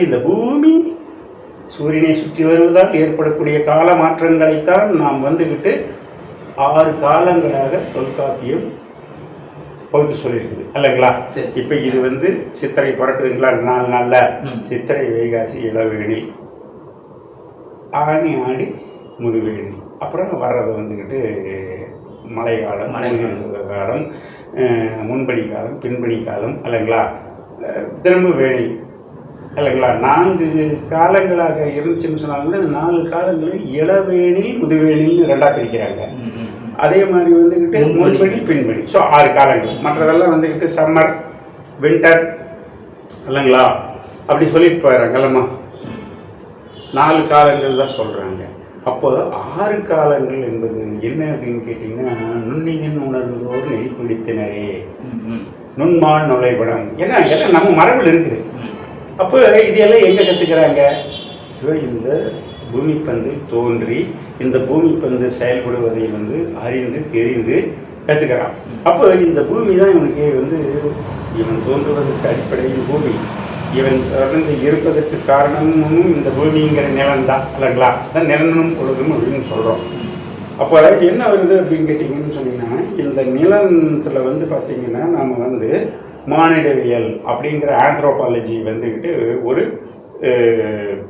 இந்த பூமி சூரியனை சுற்றி வருவதால் ஏற்படக்கூடிய கால மாற்றங்களைத்தான் நாம் வந்துக்கிட்டு ஆறு காலங்களாக தொல்காப்பியம் பகுத்து சொல்லியிருக்குது. சரி. இப்போ இது வந்து சித்திரை பிறக்குதுங்களா? நாலு நாளில். சித்திரை வைகாசி இளவேணி ஆணி ஆடி முதுவேணி அப்புறம் வர்றது வந்துக்கிட்டு மழை காலம் மழைக்காலம். முதுகு காலம். அஹ், முன்பனி காலம் பின்பனி காலம் அல்லங்களா? அஹ், திரும்ப வேணி அல்லங்களா நான்கு காலங்களாக இருந்துச்சுன்னு சொன்னாங்கன்னா இந்த நாலு காலங்களில் இளவேணி முதுவேணின்னு ரெண்டாக பிரிக்கிறாங்க. அதே மாதிரி வந்துக்கிட்டு. முன்படி. பின்படி. ஸோ ஆறு காலங்கள். மற்றதெல்லாம் வந்துக்கிட்டு சம்மர் வின்டர் இல்லைங்களா? அப்படி சொல்லிட்டு போயிடறாங்கல்லம்மா நாலு காலங்கள் தான் சொல்கிறாங்க அப்போ ஆறு காலங்கள் என்பது என்ன அப்படின்னு கேட்டிங்கன்னா நுண்ணிதின் உணர்ந்தோர் நெறி பிடித்தினரே ம், ம், நுண்மான் நுழைபடம் ஏன்னா எல்லாம் நம்ம மரபில் இருக்குது. அப்போ இதையெல்லாம் எங்கே கற்றுக்கிறாங்க இந்த பூமி பந்து தோன்றி இந்த பூமி பந்து செயல்படுவதை வந்து அறிந்து தெரிந்து கற்றுக்கிறான் அப்போ இந்த பூமி தான் இவனுக்கு வந்து இவன் தோன்றுவதற்கு அடிப்படையில் பூமி. இவன் தொடர்ந்து இருப்பதற்கு காரணமும் இந்த பூமிங்கிற நிலம் தான் இல்லைங்களா? அதான் நிலனும் பொழுதும் அப்படின்னு சொல்கிறோம் அப்போ என்ன வருது அப்படின்னு கேட்டிங்கன்னு சொன்னீங்கன்னா இந்த நிலத்தில் வந்து பார்த்தீங்கன்னா நாம் வந்து மானிடவியல் அப்படிங்கிற ஆந்த்ரோபாலஜி வந்துக்கிட்டு ஒரு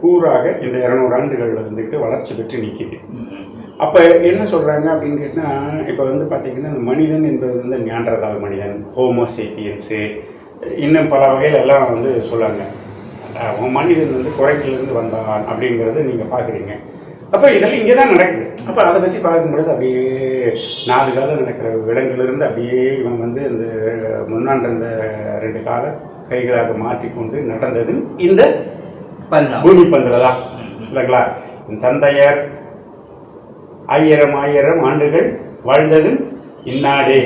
கூறாக இந்த இரநூறு ஆண்டுகளில் வந்துக்கிட்டு வளர்ச்சி பெற்று நிற்கிது அப்போ என்ன சொல்கிறாங்க அப்படின்னு கேட்டால் இப்போ வந்து பார்த்திங்கன்னா இந்த மனிதன் என்பது வந்து ஞான்றதால் மனிதன் ஹோமோசேபியன்ஸு இன்னும் பல வகையில் எல்லாம் வந்து சொல்லுவாங்க மனிதன் வந்து குரங்கிலிருந்து வந்தான் அப்படிங்கிறத நீங்கள் பார்க்குறீங்க அப்போ இதெல்லாம் இங்கே தான் நடக்குது. அப்போ அதை பற்றி பார்க்கும்பொழுது அப்படியே நாலு காலம் நடக்கிற விலங்கிலிருந்து அப்படியே இவன் வந்து இந்த முன்னாண்ட இந்த ரெண்டு கால கைகளாக மாற்றிக்கொண்டு நடந்தது இந்த பூமி பந்தில் தான் இல்லைங்களா? என் தந்தையர் ஆயிரம் ஆயிரம் ஆண்டுகள் வாழ்ந்தது இந்நாடே.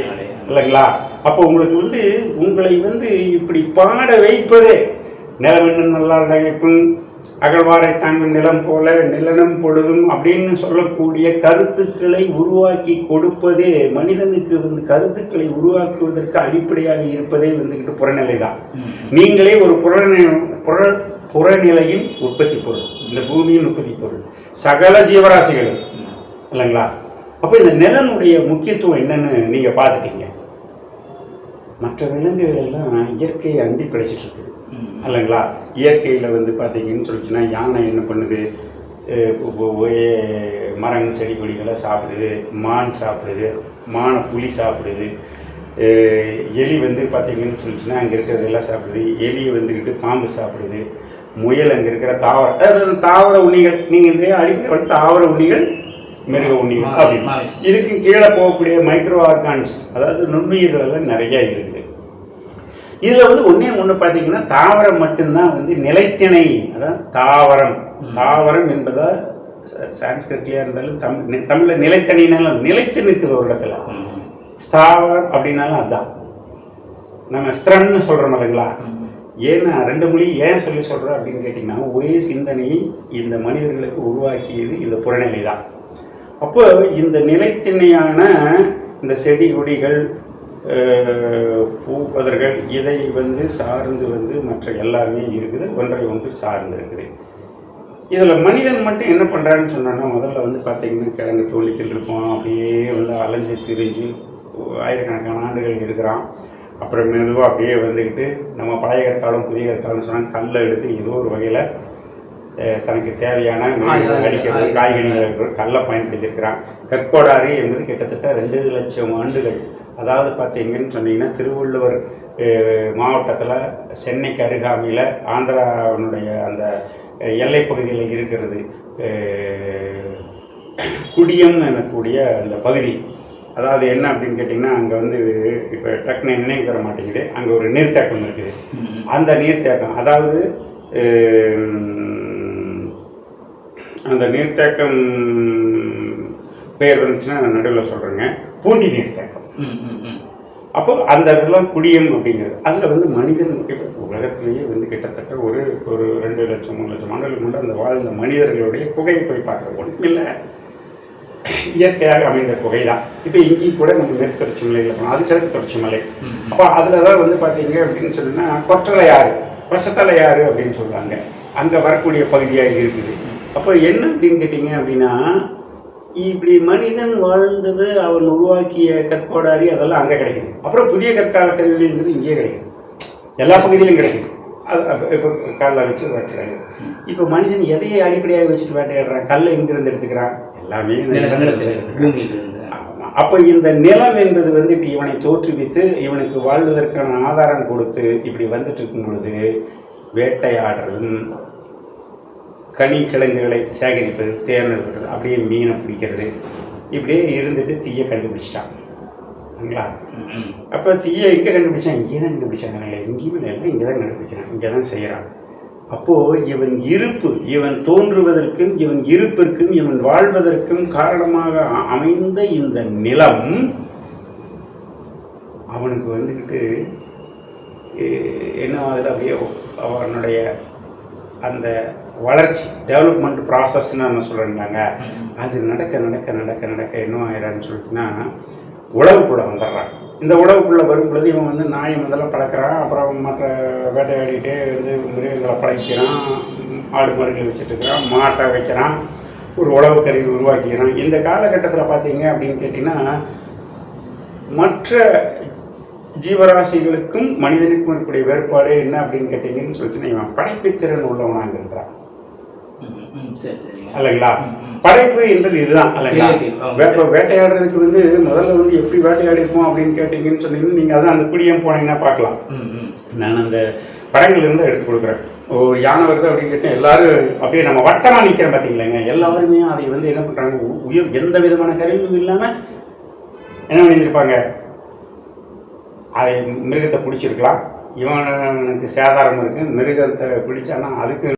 இல்லைங்களா? அப்போ உங்களுக்கு வந்து உங்களை வந்து இப்படி பாட வைப்பதே நிலமென்னும் நல்லா நகைப்பும் அகழ்வாரை தாங்கும் நிலம் போல நிலனும் பொழுதும் அப்படின்னு சொல்லக்கூடிய கருத்துக்களை உருவாக்கி கொடுப்பதே மனிதனுக்கு வந்து கருத்துக்களை உருவாக்குவதற்கு அடிப்படையாக இருப்பதே வந்துக்கிட்டு புறநிலை தான் நீங்களே ஒரு புறநிலை புற புறநிலையின் உற்பத்தி பொருள் இந்த பூமியின் உற்பத்தி பொருள் சகல ஜீவராசிகளும் இல்லைங்களா? அப்போ இந்த நிலனுடைய முக்கியத்துவம் என்னன்னு நீங்கள் பார்த்துட்டீங்க. மற்ற விலங்குகள் எல்லாம் இயற்கையை அண்டி பிழைச்சிட்டு இருக்குது. இல்லைங்களா? இயற்கையில் வந்து பார்த்தீங்கன்னு சொல்லிச்சுன்னா யானை என்ன பண்ணுது? மரங்கள் செடி கொடிகளை சாப்பிடுது மான் சாப்பிடுது மானை புலி சாப்பிடுது. எலி வந்து பார்த்தீங்கன்னு சொல்லிச்சுன்னா அங்கே இருக்கிறதெல்லாம் சாப்பிடுது. எலி வந்துக்கிட்டு பாம்பு சாப்பிடுது. முயல் அங்கே இருக்கிற தாவர அதாவது தாவர உண்ணிகள். நீங்கள் அடிப்படை வந்து தாவர உண்ணிகள் மிருக உண்ணிகள். அப்படின்னு. இதுக்கு கீழே போகக்கூடிய மைக்ரோ ஆர்கான்ஸ் அதாவது நுண்ணுயிர்கள் எல்லாம் நிறைய இருக்குது. இதில் வந்து ஒன்றே ஒன்று பார்த்தீங்கன்னா தாவரம் மட்டும்தான் வந்து நிலைத்திணை அதான் தாவரம். தாவரம் என்பதா ச- சான்ஸ்கிரிட்லயா இருந்தாலும் தமிழ் தமிழில் நிலைத்தனினாலும் நிலைத்து நிற்குது ஒரு இடத்துல. ஸ்தாவரம் அப்படின்னாலும் அதுதான் நம்ம ஸ்திரன்னு சொல்கிறோம் இல்லைங்களா? ஏன்னா ரெண்டு மொழி ஏன் சொல்லி சொல்கிறோம் அப்படின்னு கேட்டிங்கன்னா ஒரே சிந்தனையை இந்த மனிதர்களுக்கு உருவாக்கியது இந்த புறநிலை தான். அப்போ இந்த நிலைத்திண்ணையான இந்த செடி கொடிகள் பூப்பதர்கள் இதை வந்து சார்ந்து வந்து மற்ற எல்லாமே இருக்குது ஒன்றை ஒன்று சார்ந்து இருக்குது. இதில் மனிதன் மட்டும் என்ன பண்ணுறான்னு சொன்னான்னா முதல்ல வந்து பார்த்தீங்கன்னா கிழங்கு தோழிகள் இருப்போம் அப்படியே வந்து அலைஞ்சு திரிஞ்சு ஆயிரக்கணக்கான ஆண்டுகள் இருக்கிறான். அப்புறம் மெதுவாக அப்படியே வந்துக்கிட்டு நம்ம பழைய கற்காலம் புதிய கற்காலம் சொன்னால் கல்லை எடுத்து ஏதோ ஒரு வகையில் தனக்கு தேவையான அடிக்கிறது காய்கறி. காய்கறிகள் கல்லை பயன்படுத்தியிருக்கிறான். கற்கோடாரி என்பது கிட்டத்தட்ட ரெண்டு லட்சம் ஆண்டுகள் அதாவது பார்த்தீங்கன்னு சொன்னீங்கன்னா திருவள்ளுவர் மாவட்டத்தில் சென்னைக்கு அருகாமையில் ஆந்திராவினுடைய அந்த அஹ், எல்லைப் பகுதியில் இருக்கிறது. குடியம் எனக்கூடிய அந்த பகுதி. அதாவது என்ன அப்படின்னு கேட்டிங்கன்னா அங்கே வந்து இப்போ டக்குன்னு நினைவு வர மாட்டேங்குது. அங்கே ஒரு நீர்த்தேக்கம் இருக்குது. அந்த நீர்த்தேக்கம் அதாவது அந்த நீர்த்தேக்கம் பேர் வந்துச்சுன்னா நான் நடுவில் சொல்கிறேங்க பூண்டி நீர்த்தேக்கம். அப்போ அந்த இதெல்லாம் குடியம் அப்படிங்கிறது. அதில் வந்து மனிதன் உலகத்திலேயே வந்து கிட்டத்தட்ட ஒரு ஒரு ரெண்டு லட்சம் மூணு லட்சம் ஆண்டுகளுக்கு முன்னாடி அந்த வாழ்ந்த மனிதர்களுடைய குகையை போய் பார்க்குற ஒன்றும் இல்லை. இயற்கையாக அமைந்த குகை தான் இப்போ இங்கேயும் கூட நம்ம மேற்கு மலையில் போனோம். அது கிழக்கு தொடர்ச்சி மலை. அப்போ அதில் தான் வந்து பார்த்தீங்க அப்படின்னு சொன்னா கொற்றலை யாரு கொசத்தலை யாரு அப்படின்னு சொல்லுவாங்க அங்கே வரக்கூடிய பகுதியாக இருக்குது. அப்போ என்ன அப்படின்னு கேட்டிங்க அப்படின்னா இப்படி மனிதன் வாழ்ந்தது அவன் உருவாக்கிய கற்கோடாரி அதெல்லாம் அங்கே கிடைக்குது. அப்புறம் புதிய கற்கால கருவிங்கிறது இங்கேயே கிடைக்குது. எல்லா பகுதியிலும் கிடைக்குது. இப்போ காலில் வச்சு வேட்டையாடு. இப்போ மனிதன் எதையை அடிப்படையாக வச்சுட்டு வேட்டையாடுறான்? கல்லை எங்கிருந்து எடுத்துக்கிறான்? எல்லாமே. அப்ப இந்த நிலம் என்பது வந்து இப்படி இவனை தோற்றுவித்து இவனுக்கு வாழ்வதற்கான ஆதாரம் கொடுத்து இப்படி வந்துட்டு இருக்கும் பொழுது வேட்டையாடுறதும் கனி கிழங்குகளை சேகரிப்பது தேர்ந்தெடுப்பது அப்படியே மீனை பிடிக்கிறது. இப்படியே இருந்துட்டு தீயை கண்டுபிடிச்சிட்டான். சரிங்களா அப்போ தீயை எங்கே கண்டுபிடிச்சான்? இங்கே தான் கண்டுபிடிச்சாங்க இல்லை எங்கேயுமே இல்லை. இங்கே தான் கண்டுபிடிக்கிறான் இங்கே தான் செய்கிறான். அப்போது இவன் இருப்பு இவன் தோன்றுவதற்கும் இவன் இருப்பிற்கும் இவன் வாழ்வதற்கும் காரணமாக அமைந்த இந்த நிலம் அவனுக்கு வந்துக்கிட்டு என்ன ஆகுது அப்படியே? அவனுடைய அந்த வளர்ச்சி டெவலப்மெண்ட் ப்ராசஸ்ன்னு நம்ம சொல்லியிருந்தாங்க அது நடக்க நடக்க நடக்க நடக்க என்ன ஆயிரான்னு சொல்லிட்டுன்னா உழவுக்குள்ளே வந்துடுறான். இந்த உழவுக்குள்ளே வரும் பொழுது இவன் வந்து நாயை முதல்ல பழக்கிறான். அப்புறம் மற்ற வேட்டையாடிட்டே வந்து மிருகங்களை பழக்கிறான். ஆடு மாடுகளை வச்சுட்டுருக்கிறான் மாட்டை வைக்கிறான். ஒரு உழவு கருவி உருவாக்கிக்கிறான் இந்த காலகட்டத்தில் பார்த்தீங்க அப்படின்னு கேட்டிங்கன்னா மற்ற ஜீவராசிகளுக்கும் மனிதனுக்கும் இருக்கக்கூடிய வேறுபாடு என்ன அப்படின்னு கேட்டிங்கன்னு சொல்லிச்சுன்னா இவன் படைப்புத்திறன் உள்ளவனாக இருக்கிறான். இல்லைங்களா. படைப்பு என்பது இதுதான் இல்லைங்களா Creative, ஆமா. வே- இப்ப வேட்டையாடுறதுக்கு வந்து முதல்ல வந்து எப்படி வேட்டையாடிருப்போம் அப்படின்னு கேட்டீங்கன்னு சொன்னீங்கன்னா நீங்கள் அதான் அந்த குடியம் போனீங்கன்னா பார்க்கலாம். நான் அந்த படங்கள்ல இருந்து எடுத்து கொடுக்குறேன். ஒரு யானை வருது அப்படின்னு கேட்டால் எல்லாரும் அப்படியே நம்ம வட்டமாக நிற்கிறோம் பார்த்தீங்களேங்க எல்லாருமே அதை வந்து என்ன பண்ணுறாங்க உயிர் எந்த விதமான கருவியும் இல்லாமல் என்ன பண்ணியிருப்பாங்க அதை மிருகத்தை பிடிச்சிருக்கலாம். இவனுக்கு சேதாரம் இருக்கு. மிருகத்தை பிடிச்சானா அதுக்கு